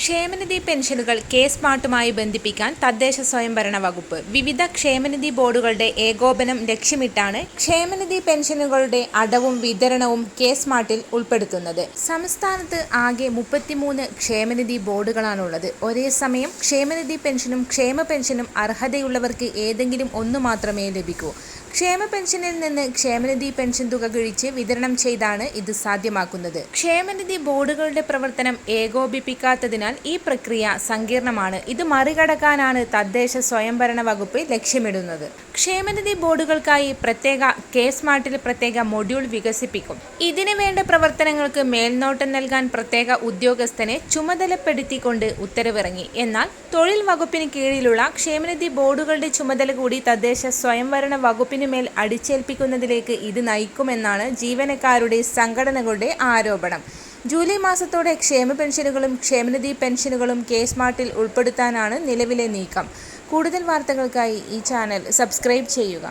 ക്ഷേമനിധി പെൻഷനുകൾ കെ സ്മാർട്ടുമായി ബന്ധിപ്പിക്കാൻ തദ്ദേശ സ്വയംഭരണ വകുപ്പ്. വിവിധ ക്ഷേമനിധി ബോർഡുകളുടെ ഏകോപനം ലക്ഷ്യമിട്ടാണ് ക്ഷേമനിധി പെൻഷനുകളുടെ അടവും വിതരണവും കെ സ്മാർട്ടിൽ ഉൾപ്പെടുത്തുന്നത്. സംസ്ഥാനത്ത് ആകെ മുപ്പത്തിമൂന്ന് ക്ഷേമനിധി ബോർഡുകളാണുള്ളത്. ഒരേ സമയം ക്ഷേമനിധി പെൻഷനും ക്ഷേമ പെൻഷനും അർഹതയുള്ളവർക്ക് ഏതെങ്കിലും ഒന്ന് മാത്രമേ ലഭിക്കൂ. ക്ഷേമ പെൻഷനിൽ നിന്ന് ക്ഷേമനിധി പെൻഷൻ തുക കിഴിച്ച് വിതരണം ചെയ്താണ് ഇത് സാധ്യമാക്കുന്നത്. ക്ഷേമനിധി ബോർഡുകളുടെ പ്രവർത്തനം ഏകോപിപ്പിക്കാത്തതിനാൽ ഈ പ്രക്രിയ സങ്കീർണമാണ്. ഇത് മറികടക്കാനാണ് തദ്ദേശ സ്വയംഭരണ വകുപ്പ് ലക്ഷ്യമിടുന്നത്. ക്ഷേമനിധി ബോർഡുകൾക്കായി പ്രത്യേക കെ സ്മാർട്ടിൽ പ്രത്യേക മൊഡ്യൂൾ വികസിപ്പിക്കും. ഇതിനു വേണ്ട പ്രവർത്തനങ്ങൾക്ക് മേൽനോട്ടം നൽകാൻ പ്രത്യേക ഉദ്യോഗസ്ഥനെ ചുമതലപ്പെടുത്തിക്കൊണ്ട് ഉത്തരവിറങ്ങി. എന്നാൽ തൊഴിൽ വകുപ്പിന് കീഴിലുള്ള ക്ഷേമനിധി ബോർഡുകളുടെ ചുമതല കൂടി തദ്ദേശ സ്വയംഭരണ വകുപ്പിന് മേൽ അടിച്ചേൽപ്പിക്കുന്നതിലേക്ക് ഇത് നയിക്കുമെന്നാണ് ജീവനക്കാരുടെ സംഘടനകളുടെ ആരോപണം. ജൂലൈ മാസത്തോടെ ക്ഷേമ പെൻഷനുകളും ക്ഷേമനിധി പെൻഷനുകളും കെ സ്മാർട്ടിൽ ഉൾപ്പെടുത്താനാണ് നിലവിലെ നീക്കം. കൂടുതൽ വാർത്തകൾക്കായി ഈ ചാനൽ സബ്സ്ക്രൈബ് ചെയ്യുക.